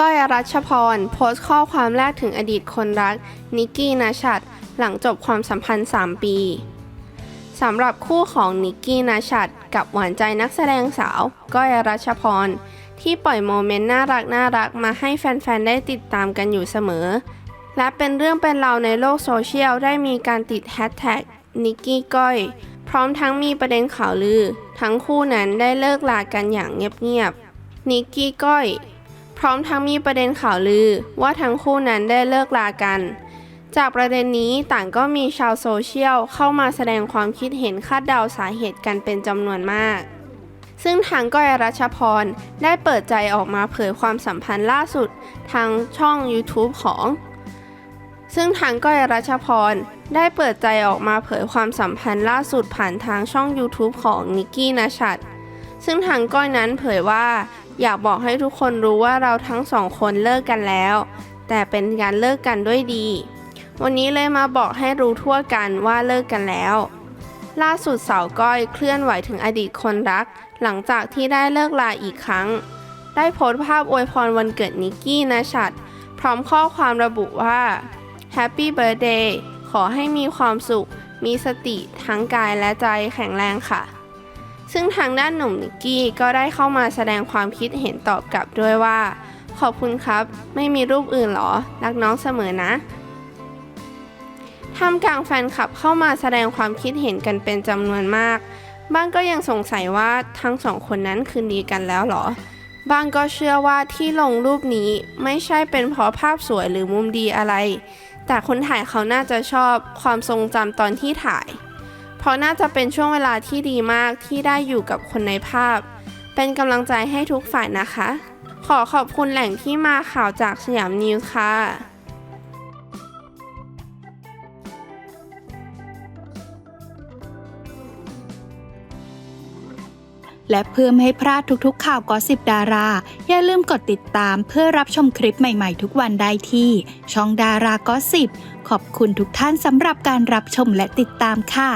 ก้อยรัชพร โพสต์ข้อความแรกถึงอดีตคนรัก นิกกี้นาชัด หลังจบความสัมพันธ์ 3 ปีสำหรับคู่ของนิกกี้นาชัด กับหวานใจนักแสดงสาว ก้อยรัชพร ที่ปล่อยโมเมนต์น่ารักน่ารักมาให้แฟน ๆ ได้ติดตามกันอยู่เสมอ และเป็นเรื่องเป็นราวในโลกโซเชียลได้มีการติดแฮชแท็กนิกกี้ก้อยพร้อมทั้งมีประเด็นข่าวลือ ทั้งคู่นั้นได้เลิกลากันอย่างเงียบๆนิกกี้ก้อย ร้อมทั้งมีประเด็นข่าวลือว่าทั้งคู่นั้นได้เลิกลากัน จากประเด็นนี้ต่างก็มีชาวโซเชียลเข้ามาแสดงความคิดเห็นคาดเดาสาเหตุกันเป็นจำนวนมากซึ่งทางก้อยรัชพรได้เปิดใจออกมาเผยความสัมพันธ์ล่าสุดทางช่อง YouTube ของ ซึ่งทางก้อยรัชพรได้เปิดใจออกมาเผยความสัมพันธ์ล่าสุดผ่านทางช่อง YouTube ของนิกกี้นาชัดซึ่งทางก้อยนั้นเผยว่า อยากบอกให้ทุกคนรู้ว่าเราทั้งสองคนเลิกกันแล้ว แต่เป็นการเลิกกันด้วยดี วันนี้เลยมาบอกให้รู้ทั่วกันว่าเลิกกันแล้ว ล่าสุดสาวก้อยเคลื่อนไหวถึงอดีตคนรัก หลังจากที่ได้เลิกลาอีกครั้ง ได้โพสต์ภาพอวยพรวันเกิดนิกกี้นะชัด พร้อมข้อความระบุว่า Happy Birthday ขอให้มีความสุข มีสติทั้งกายและใจแข็งแรงค่ะ ซึ่งทางด้านหนุ่มนิกกี้ก็ได้เข้ามาแสดงความคิดเห็นตอบกลับด้วยว่า ขอบคุณครับ ไม่มีรูปอื่นหรอ รักน้องเสมอนะท่ามกลางแฟนคลับเข้ามาแสดงความคิดเห็นกันเป็นจำนวนมาก บ้างก็ยังสงสัยว่าทั้งสองคนนั้นคืนดีกันแล้วหรอบางก็เชื่อว่าที่ลงรูปนี้ไม่ใช่เป็นเพราะภาพสวยหรือมุมดีอะไร แต่คนถ่ายเขาน่าจะชอบความทรงจำตอนที่ถ่าย เพราะน่าจะเป็นช่วงเวลาที่ดีมากที่ได้อยู่กับคนในภาพ เป็นกำลังใจให้ทุกฝ่ายนะคะ ขอขอบคุณแหล่งที่มาข่าวจากสยามนิวส์ค่ะและเพื่อไม่ให้พลาดทุกๆ ข่าวกอสิบดารา อย่าลืมกดติดตามเพื่อรับชมคลิปใหม่ๆ ทุกวันได้ที่ ช่องดารากอสิบขอบคุณทุกท่านสำหรับการรับชมและติดตามค่ะ